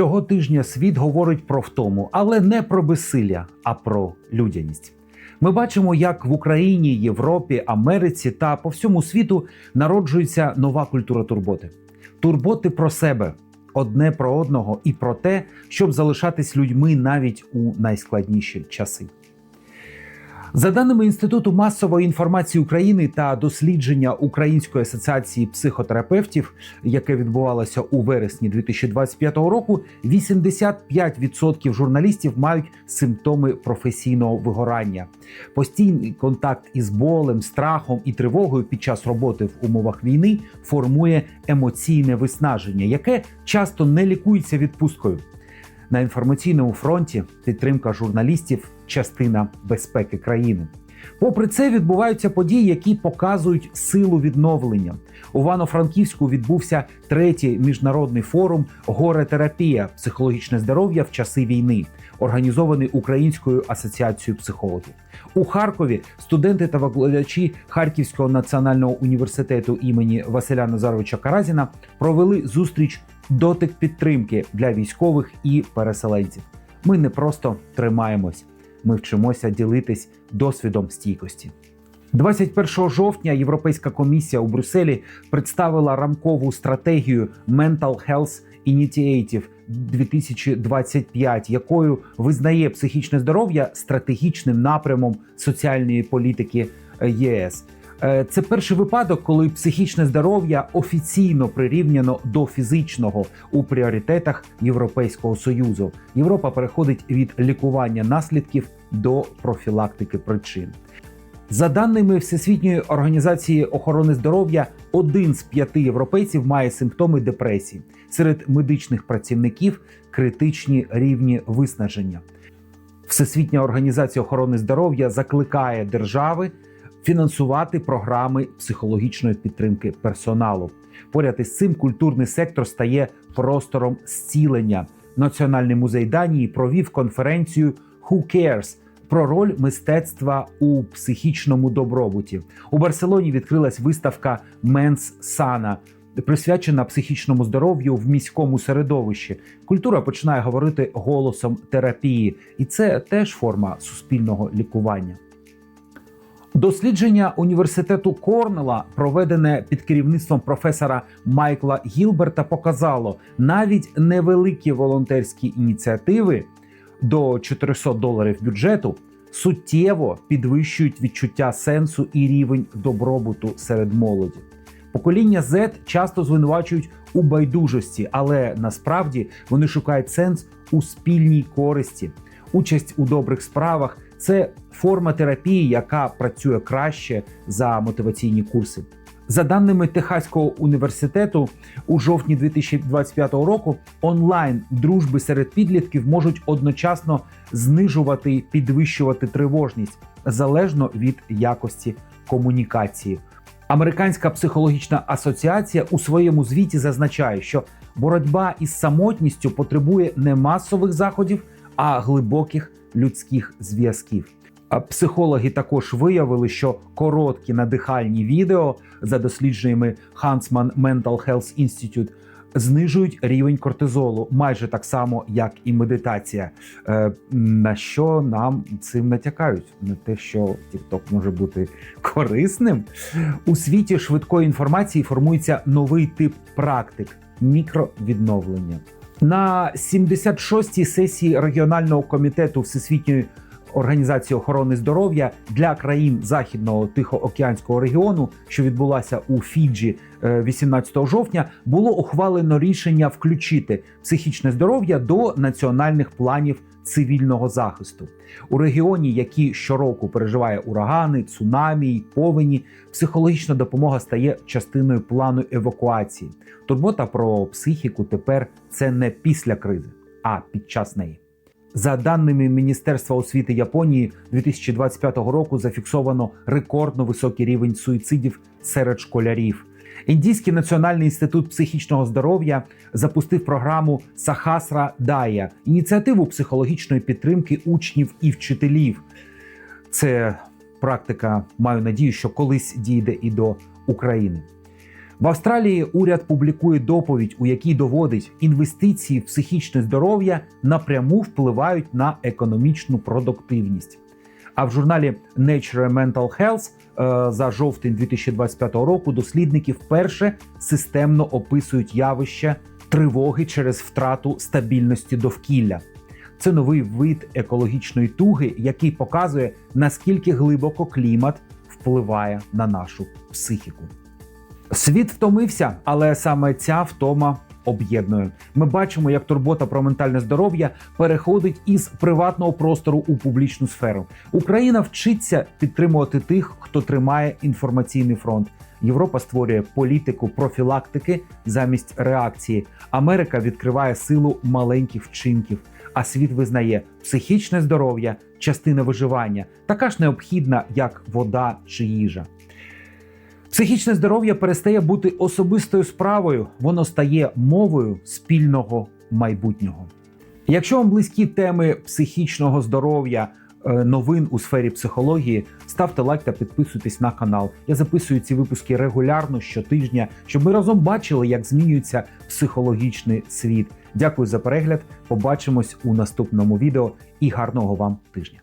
Цього тижня світ говорить про втому, але не про безсилля, а про людяність. Ми бачимо, як в Україні, Європі, Америці та по всьому світу народжується нова культура турботи. Турботи про себе, одне про одного і про те, щоб залишатись людьми навіть у найскладніші часи. За даними Інституту масової інформації України та дослідження Української асоціації психотерапевтів, яке відбувалося у вересні 2025 року, 85% журналістів мають симптоми професійного вигорання. Постійний контакт із болем, страхом і тривогою під час роботи в умовах війни формує емоційне виснаження, яке часто не лікується відпусткою. На інформаційному фронті підтримка журналістів частина безпеки країни. Попри це, відбуваються події, які показують силу відновлення. У Івано-Франківську відбувся третій міжнародний форум Горе-терапія, психологічне здоров'я в часи війни, організований Українською асоціацією психологів. У Харкові студенти та викладачі Харківського національного університету імені Василя Назаровича Каразіна провели зустріч дотик підтримки для військових і переселенців. Ми не просто тримаємось, ми вчимося ділитись досвідом стійкості. 21 жовтня Європейська комісія у Брюсселі представила рамкову стратегію Mental Health Initiative 2025, якою визнає психічне здоров'я стратегічним напрямом соціальної політики ЄС. Е, Це перший випадок, коли психічне здоров'я офіційно прирівняно до фізичного у пріоритетах Європейського союзу. Європа переходить від лікування наслідків до профілактики причин. За даними Всесвітньої організації охорони здоров'я, один з п'яти європейців має симптоми депресії. Серед медичних працівників критичні рівні виснаження. Всесвітня організація охорони здоров'я закликає держави фінансувати програми психологічної підтримки персоналу. Поряд із цим культурний сектор стає простором зцілення. Національний музей Данії провів конференцію «Who Cares?» про роль мистецтва у психічному добробуті. У Барселоні відкрилась виставка Менс Сана. Присвячена психічному здоров'ю в міському середовищі, культура починає говорити голосом терапії, і це теж форма суспільного лікування. Дослідження університету Корнела, проведене під керівництвом професора Майкла Гілберта, показало навіть невеликі волонтерські ініціативи до 400 доларів бюджету суттєво підвищують відчуття сенсу і рівень добробуту серед молоді. Покоління Z часто звинувачують у байдужості, але насправді вони шукають сенс у спільній користі, участь у добрих справах. Це форма терапії, яка працює краще за мотиваційні курси. За даними Техаського університету, у жовтні 2025 року онлайн дружби серед підлітків можуть одночасно знижувати і підвищувати тривожність залежно від якості комунікації. Американська психологічна асоціація у своєму звіті зазначає, що боротьба із самотністю потребує не масових заходів, а глибоких людських зв'язків. Психологи також виявили, що короткі надихальні відео за дослідженнями Huntsman Mental Health Institute знижують рівень кортизолу майже так само, як і медитація. Е, На що нам цим натякають? На те, що TikTok може бути корисним у світі швидкої інформації формується новий тип практик мікровідновлення. На 76-й сесії регіонального комітету Всесвітньої організації охорони здоров'я для країн західного тихоокеанського регіону, що відбулася у Фіджі е, 18 жовтня, було ухвалено рішення включити психічне здоров'я до національних планів цивільного захисту у регіоні, який щороку переживає урагани, цунамі, й повені. Психологічна допомога стає частиною плану евакуації. Турбота про психіку тепер це не після кризи, а під час неї. За даними Міністерства освіти Японії, 2025 року зафіксовано рекордно високий рівень суїцидів серед школярів. Індійський національний інститут психічного здоров'я запустив програму Сахасра Дая ініціативу психологічної підтримки учнів і вчителів. Це практика, маю надію, що колись дійде і до України. В Австралії уряд публікує доповідь, у якій доводить, інвестиції в психічне здоров'я напряму впливають на економічну продуктивність. А в журналі Nature Mental Health за жовтень 2025 року дослідники вперше системно описують явище тривоги через втрату стабільності довкілля. Це новий вид екологічної туги, який показує, наскільки глибоко клімат впливає на нашу психіку. Світ втомився, але саме ця втома об'єднує. Ми бачимо, як турбота про ментальне здоров'я переходить із приватного простору у публічну сферу. Україна вчиться підтримувати тих, хто тримає інформаційний фронт. Європа створює політику профілактики замість реакції. Америка відкриває силу маленьких вчинків. А світ визнає психічне здоров'я, частина виживання, така ж необхідна, як вода чи їжа. Психічне здоров'я перестає бути особистою справою, воно стає мовою спільного майбутнього. Якщо вам близькі теми психічного здоров'я, е, новин у сфері психології, ставте лайк та підписуйтесь на канал. Я записую ці випуски регулярно щотижня, щоб ми разом бачили, як змінюється психологічний світ. Дякую за перегляд. Побачимось у наступному відео і гарного вам тижня.